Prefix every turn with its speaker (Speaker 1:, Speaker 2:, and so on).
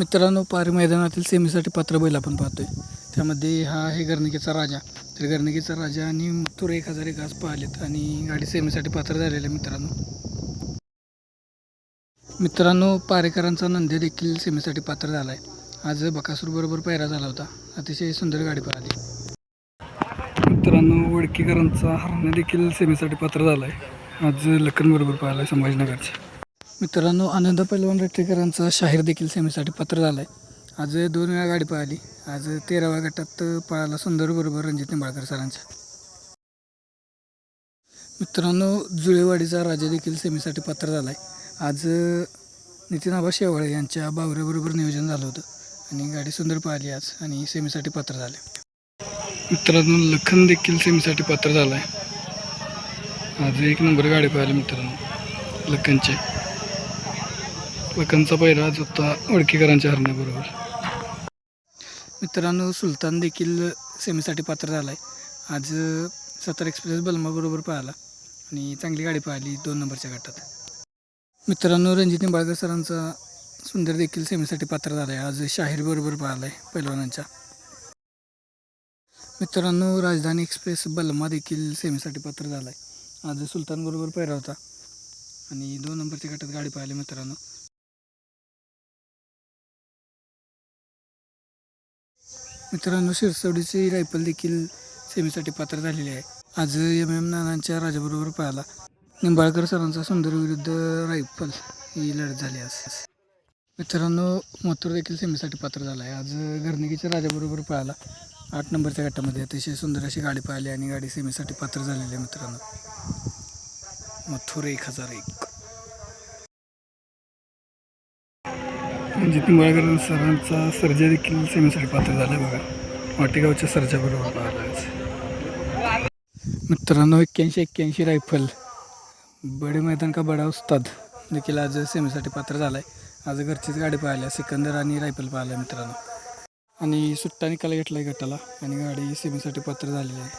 Speaker 1: मित्रांनो पारी मैदानातील सेमीसाठी पात्र बैल आपण पाहतोय. त्यामध्ये हा आहे गर्णिकेचा राजा. तर गर्णिकेचा राजा आणि मथुर एक हजार एक आज पाहिलेत आणि गाडी सेमीसाठी पात्र झालेले आहे मित्रांनो. मित्रांनो पारेकरांचा नंदे देखील सेमीसाठी पात्र झाला आहे आज बकासूर बरोबर पैरा झाला होता. अतिशय सुंदर गाडी पाहिली मित्रांनो वडकीकरांचा हरणे देखील सेमीसाठी पात्र झाला आहे आज लखनबरोबर पाहिला आहे संभाजीनगरच्या मित्रांनो आनंद पैलवान रेट्टेकरांचा शाहीर देखील सेमीसाठी पात्र झाला आहे आज दोन वेळा गाडी पळाली. आज तेराव्या गटात पळाला सुंदर बरोबर रणजित निंबाळकर सरांच्या मित्रांनो जुळेवाडीचा राजा देखील सेमीसाठी पात्र झाला आहे आज नितीन आबा शेवाळे यांच्या बावऱ्याबरोबर नियोजन झालं होतं. आणि गाडी सुंदर पाहिली आज आणि सेमीसाठी पात्र झाले मित्रांनो लखन देखील सेमीसाठी पात्र झाला आहे आज एक नंबर गाडी पाहिली मित्रांनो लखनचे. लखनचा पहिला आज होता ओळखीकरांच्या हरण्याबरोबर. मित्रांनो सुलतान देखील सेमीसाठी पात्र झाला आहे आज सतार एक्सप्रेस बलमाबरोबर पाहिला आणि चांगली गाडी पाहिली दोन नंबरच्या गटात. मित्रांनो रणजित निंबाळकर सरांचा सुंदर देखील सेमीसाठी पात्र झाला आहे आज शाहीरबरोबर पाहिला आहे पैलवानांच्या. मित्रांनो राजधानी एक्सप्रेस बलमा देखील सेमीसाठी पात्र झाला आहे आज सुलतानबरोबर पैरा होता आणि दोन नंबरच्या गटात गाडी पाहिली मित्रांनो. मित्रांनो शिरसवडीची रायफल देखील सेमीसाठी पात्र झालेली आहे. आज एम एम नानांच्या राजाबरोबर पाहिला निंबाळकर सरांचा सुंदर विरुद्ध रायफल ही लढत झाली आज. मित्रांनो मथुर देखील सेमीसाठी पात्र झाला आहे. आज घरनिकीच्या राजाबरोबर पाहिला आठ नंबरच्या गटामध्ये अतिशय सुंदर अशी गाडी पाहिली आणि गाडी सेमीसाठी पात्र झालेली आहे मित्रांनो. मथुर एक हजार एक. म्हणजे जितीन निंबाळकर सरांचा सर्जा देखील सेमीसाठी पात्र झाला आहे बघा. वाटेगावच्या सर्जाबरोबर पाहिला मित्रांनो एक्क्याऐंशी एक्क्याऐंशी रायफल. बडे मैदान का बडा उस्ताद देखील आज सेमीसाठी पात्र झाला आहे आज घरचीच गाडी पाहिल्या सिकंदर आणि रायफल पाहिल्या मित्रांनो. आणि सुट्टा निकाल घेतला आहे गटाला आणि गाडी सेमीसाठी पात्र झालेली आहे.